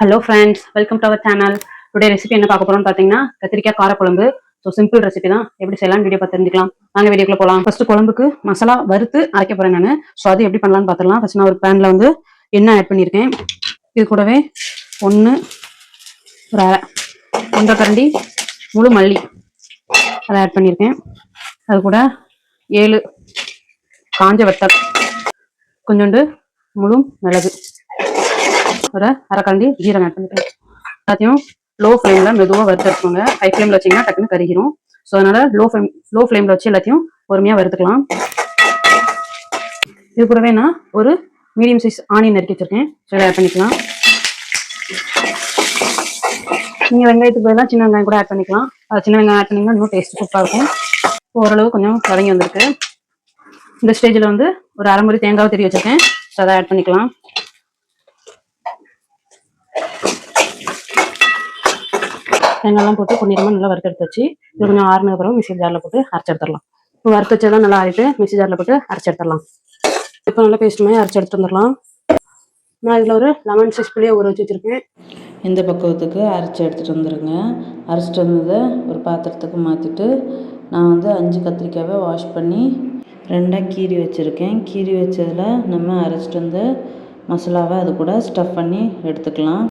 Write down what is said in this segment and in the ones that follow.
Hello friends welcome to our channel today recipe என்ன பார்க்க போறோம்னு பார்த்தீங்கன்னா கத்திரிக்காய் காரக்குழம்பு. ஸோ சிம்பிள் ரெசிபி தான். எப்படி செய்யலாம் வீடியோ பார்த்து தெரிஞ்சுக்கலாம். வாங்க வீடியோக்குள்ள போகலாம். ஃபர்ஸ்ட் குழம்புக்கு மசாலா வறுத்து அரைக்க போறேன் நான். ஸோ அது எப்படி பண்ணலாம்னு பார்த்துக்கலாம் ஃபர்ஸ்ட் நான் ஒரு பேனில் வந்து எண்ணெய் ஆட் பண்ணியிருக்கேன். இது கூடவே ஒன்று ஒரு அரை. ஒன்றரை கரண்டி முழு மல்லி. அதை ஆட் பண்ணியிருக்கேன். அது கூட ஏழு காஞ்ச வத்தல். கொஞ்சோண்டு முழு மிளகு. ஒரு அரை ஜீரகம் ஆட் பண்ணிக்கிறேன் எல்லாத்தையும் லோ ஃப்ளேமில் மெதுவாக வறுத்துருக்கோங்க ஹை ஃப்ளேமில் வச்சிங்கன்னா டக்குன்னு கருகிரும். ஸோ அதனால லோ ஃப்ளேம் லோ ஃப்ளேமில் வச்சு எல்லாத்தையும் பொறுமையாக வறுத்துக்கலாம். இது கூடவே நான் ஒரு மீடியம் சைஸ் ஆனியன் நறுக்கி வச்சிருக்கேன். ஸோ இதை ஆட் பண்ணிக்கலாம். நீங்கள் வெங்காயத்துக்கு பதிலாக சின்ன வெங்காயம் கூட ஆட் பண்ணிக்கலாம். அது சின்ன வெங்காயம் ஆட் பண்ணிங்கன்னா இன்னும் டேஸ்ட் சூப்பராக இருக்கும். ஓரளவு கொஞ்சம் வதங்கி வந்திருக்கு. இந்த ஸ்டேஜில் வந்து ஒரு அரை முறை தேங்காவை தெரிய வச்சிருக்கேன். ஸோ அதை ஆட் பண்ணிக்கலாம். தேங்காய்லாம் போட்டு பொன்னிறமாக நல்லா வறுத்தெடுத்து வச்சு இது கொஞ்சம் ஆறுனது அப்புறம் மிக்சி ஜாரில் போட்டு அரைச்சி எடுத்துடலாம். இப்போ வறுத்து வச்சதெல்லாம் நல்லா ஆறிட்டு மிக்சி ஜாரில் போட்டு அரைச்சி எடுத்துடலாம். இப்போ நல்லா பேஸ்ட் மாதிரி அரைச்சி எடுத்து வந்துடலாம். நான் இதில் ஒரு லெமன் சிக்ஸ் புளியை ஊற வச்சு வச்சுருக்கேன். இந்த பக்குவத்துக்கு அரைச்சி எடுத்துகிட்டு வந்துடுங்க அரைச்சிட்டு வந்ததை ஒரு பாத்திரத்துக்கு மாற்றிட்டு நான் வந்து அஞ்சு கத்திரிக்காவை வாஷ் பண்ணி ரெண்டாக கீரி வச்சுருக்கேன். கீரி வச்சதில் நம்ம அரைச்சிட்டு வந்து மசாலாவை அது கூட ஸ்டஃப் பண்ணி எடுத்துக்கலாம்.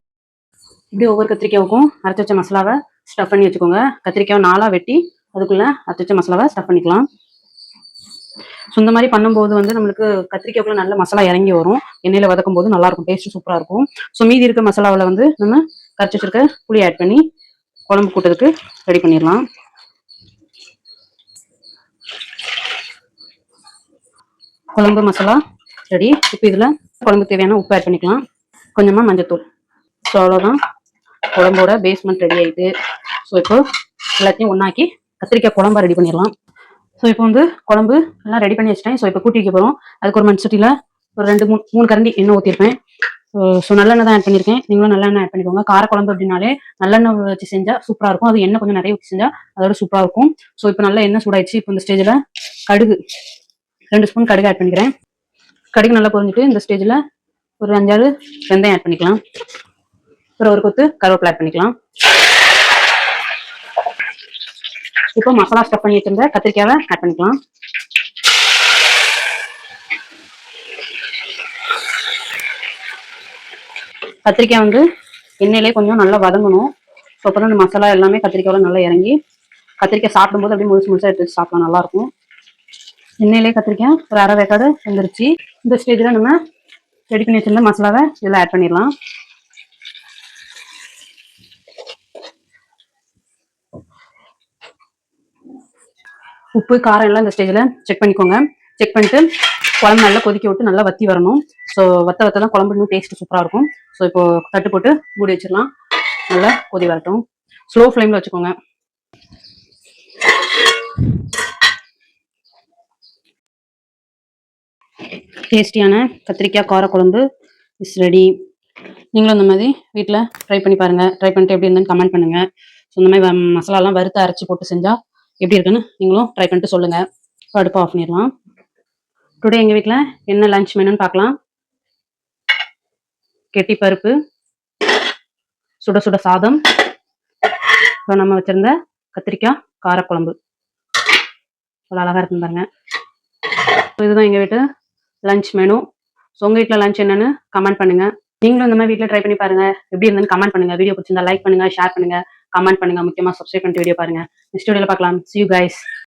இப்படி ஒவ்வொரு கத்திரிக்காவுக்கும் அரைச்சி வச்ச மசாலாவை ஸ்டஃப் பண்ணி வச்சுக்கோங்க. கத்திரிக்காவை நாலாக வெட்டி அதுக்குள்ளே அரைச்சி வச்ச மசாலாவை ஸ்டஃப் பண்ணிக்கலாம். ஸோ இந்த மாதிரி பண்ணும்போது வந்து நம்மளுக்கு கத்திரிக்காய்க்குள்ள நல்ல மசாலா இறங்கி வரும். எண்ணெயில் வதக்கும் போது நல்லா இருக்கும் டேஸ்ட் சூப்பராக இருக்கும். ஸோ மீதி இருக்க மசாலாவில் வந்து நம்ம கரைச்சி வச்சிருக்க புளி ஆட் பண்ணி குழம்பு கூட்டத்துக்கு ரெடி பண்ணிடலாம். குழம்பு மசாலா ரெடி இப்போ இதில் குழம்புக்கு தேவையான உப்பு ஆட் பண்ணிக்கலாம். கொஞ்சமாக மஞ்சத்தூள். ஸோ அவ்வளோதான் குழம்போட பேஸ்மெண்ட் ரெடி ஆயிட்டு ஸோ இப்போ எல்லாத்தையும் ஒன்றாக்கி கத்திரிக்காய் குழம்பா ரெடி பண்ணிடலாம். ஸோ இப்போ வந்து குழம்பு எல்லாம் ரெடி பண்ணி வச்சிட்டேன். ஸோ இப்போ கூட்டி வைக்க போகிறோம் அதுக்கு ஒரு மண் சுட்டியில் ஒரு ரெண்டு மூணு மூணு கரண்டி எண்ணெய் ஊற்றிருப்பேன் ஸோ ஸோ நல்லெண்ணெய் தான் ஆட் பண்ணியிருக்கேன் நீங்களும் நல்லெண்ணெய் ஆட் பண்ணிக்கோங்க. கார குழம்பு அப்படின்னாலே நல்லெண்ணெய் வச்சு செஞ்சால் சூப்பராக இருக்கும். அது எண்ணெய் கொஞ்சம் நிறைய ஊற்றி செஞ்சால் அதோட சூப்பராக இருக்கும். ஸோ இப்போ நல்லா எண்ணெய் சூடாயிடுச்சு. இப்போ இந்த ஸ்டேஜில் கடுகு ரெண்டு ஸ்பூன் கடுகு ஆட் பண்ணிக்கிறேன். கடுகு நல்லா பொறிஞ்சிட்டு இந்த ஸ்டேஜில் ஒரு அஞ்சாறு வெந்தயம் ஆட் பண்ணிக்கலாம். அப்புறம் ஒரு கொத்து கருவேப்பிலை ஆட் பண்ணிக்கலாம். இப்போ மசாலா ஸ்டஃப் பண்ணி வச்சிருந்த கத்திரிக்காவை ஆட் பண்ணிக்கலாம். கத்திரிக்காய் வந்து எண்ணெயிலே கொஞ்சம் நல்லா வதங்கணும். ஸோ அப்போ இந்த மசாலா எல்லாமே கத்திரிக்காயில் நல்லா இறங்கி கத்திரிக்காய் சாப்பிடும்போது அப்படியே முழுசு முழுசாக எடுத்து சாப்பிடலாம் நல்லா இருக்கும். எண்ணெயிலே கத்திரிக்காய் ஒரு அரை வேக்காடு வந்துருச்சு. இந்த ஸ்டேஜில் நம்ம ரெடி பண்ணி வச்சிருந்த மசாலாவை இதில் ஆட் பண்ணிடலாம். உப்பு காரம் எல்லாம் இந்த ஸ்டேஜில் செக் பண்ணிக்கோங்க. செக் பண்ணிட்டு குழம்பு நல்லா கொதிக்க விட்டு நல்லா வத்தி வரணும். ஸோ வத்த வத்த தான் குழம்பு இன்னும் டேஸ்ட் சூப்பராக இருக்கும். ஸோ இப்போ தட்டு போட்டு மூடி வச்சிடலாம். நல்லா கொதி வரட்டும். ஸ்லோ ஃப்ளேமில் வச்சுக்கோங்க. டேஸ்டியான கத்திரிக்காய் காரக்குழம்பு இஸ் ரெடி நீங்களும் இந்த மாதிரி வீட்டில் ட்ரை பண்ணி பாருங்கள் ட்ரை பண்ணிட்டு எப்படி இருந்தேன்னு கமெண்ட் பண்ணுங்கள் ஸோ இந்த மாதிரி வ- மசாலாலாம் வறுத்து அரைச்சி போட்டு செஞ்சால் எப்படி இருக்குன்னு நீங்களும் ட்ரை பண்ணிட்டு சொல்லுங்கள் அடுப்பு ஆஃப் பண்ணிடலாம். டுடே எங்கள் வீட்டில் என்ன லஞ்ச் மெனுன்னு பார்க்கலாம். கெட்டி பருப்பு சுட சுட சாதம். அப்புறம் நம்ம வச்சுருந்த கத்திரிக்காய் காரக்குழம்பு. அவ்வளோ அழகாக இருக்குன்னு பாருங்க. ஸோ இதுதான் எங்கள் வீட்டு லஞ்ச் மெனு ஸோ உங்கள் வீட்டில் லஞ்ச் என்னன்னு கமெண்ட் பண்ணுங்க. நீங்களும் இந்த மாதிரி வீட்டில் ட்ரை பண்ணி பாருங்க. எப்படி இருந்ததுன்னு கமெண்ட் பண்ணுங்க. வீடியோ பிடிச்சிருந்தா லைக் பண்ணுங்க ஷேர் பண்ணுங்க. கமெண்ட் பண்ணுங்க. முக்கியமா சப்ஸ்கிரைப் பண்ணிட்டு வீடியோ பாருங்க. நெக்ஸ்ட் வீடியோல பார்க்கலாம். C you guys